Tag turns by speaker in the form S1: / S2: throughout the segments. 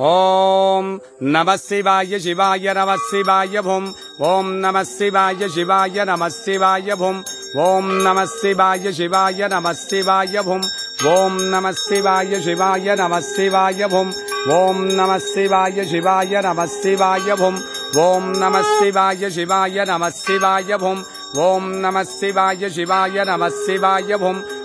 S1: ॐ नमः शिवाय शिवाय नमः शिवाय भुम् ॐ नमः शिवाय शिवाय नमः शिवाय भुम् ॐ नमः शिवाय शिवाय नमः शिवाय भुम् ॐ नमः शिवाय शिवाय नमः शिवाय भुम् ॐ नमः शिवाय शिवाय नमः शिवाय भुम् ॐ नमः शिवाय शिवाय नमः शिवाय भुम् ॐ नमः शिवाय शिवाय नमः शिवाय भुम्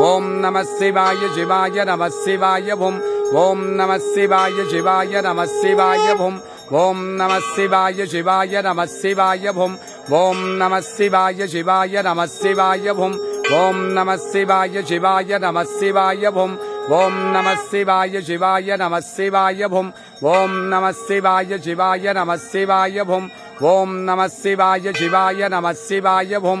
S1: ఓం నమ శివాయ శివాయ నమ శివాయ ఓం ఓం నమ శివాయ శివాయ నమ శివాయ ఓం ఓం నమ శివాయ శివాయ నమ శివాయ ఓం ఓం నమ శివాయ శివాయ నమ శివాయ ఓం ఓం నమ శివాయ శివాయ నమ శివాయ ఓం ఓం నమ శివాయ శివాయ నమ శివాయ భుం ఓం నమ శివాయ శివాయ నమ శివాయ భుం ఓం నమ శివాయ శివాయ నమ శివాయ భుం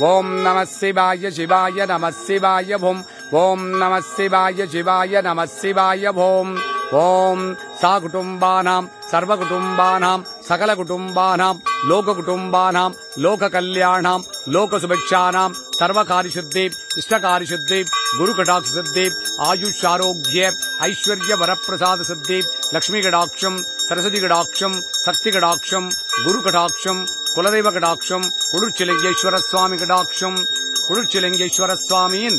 S1: ఓం నమ శివాయ శివాయ నమ శివాయ భూం. ఓం నమ శివాయ శివాయ నమ శివాయ భూం. ఓం సాకుటుంబానాం సర్వకుటుంబానాం సకలకుటుంబానాం లోకకుటుంబానాం శుద్ధి గురు కటాక్ష శుద్ధి ఆయుష్ ఆరోగ్య ఐశ్వర్య వరప్రసాద లక్ష్మీ కటాక్షం సరస్వతి కటాక్షం శక్తి కటాక్షం గురు కటాక్షం குலதெய்வ கடாட்சம் குளிர்ச்சிலிங்கேஸ்வர சுவாமி கடாட்சம் குளிர்ச்சிலிங்கேஸ்வர சுவாமியின்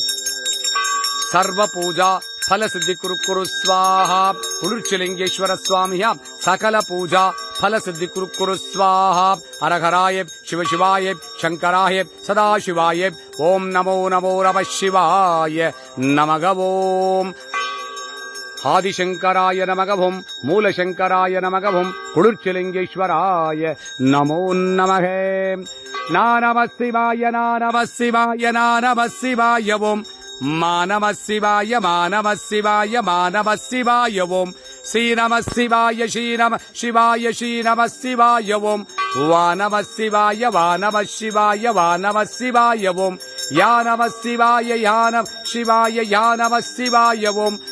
S1: சர்வ பூஜா ಫಲ ಸಿದ್ಧಿ ಕುರು ಕುರು ಸ್ವಾಹ ಕುರುಚಿಲಿಂಗೇಶ್ವರ ಸ್ವಾಮಿಯ ಸಕಲ ಪೂಜಾ ಫಲ ಸಿದ್ಧಿ ಕುರು ಕುರು ಸ್ವಾಹ ಹರಹರಾಯ ಶಿವ ಶಿವಾಯ ಶಂಕರಾಯ ಸದಾ ಶಿವಾಯ ಓಂ ನಮೋ ನಮೋ ರವ ಶಿವಾಯ ನಮಗ ಓಂ ஆதிசங்கராய நமகவும் மூலசங்கராய நமகவும் குளிர்ச்சிலிங்கேஸ்வராய நமோ நமக. நானமசிவாய நானமசிவாய நானமசிவாயவும் மானமசிவாய மானமசிவாய மானமசிவாயவும் ஸ்ரீநமசிவாய ஸ்ரீநம சிவாய ஸ்ரீநமசிவாயவும் வானமசிவாய வானமசிவாய வானமசிவாயவும் யானமசிவாய யானம் சிவாய யானமசிவாயவும்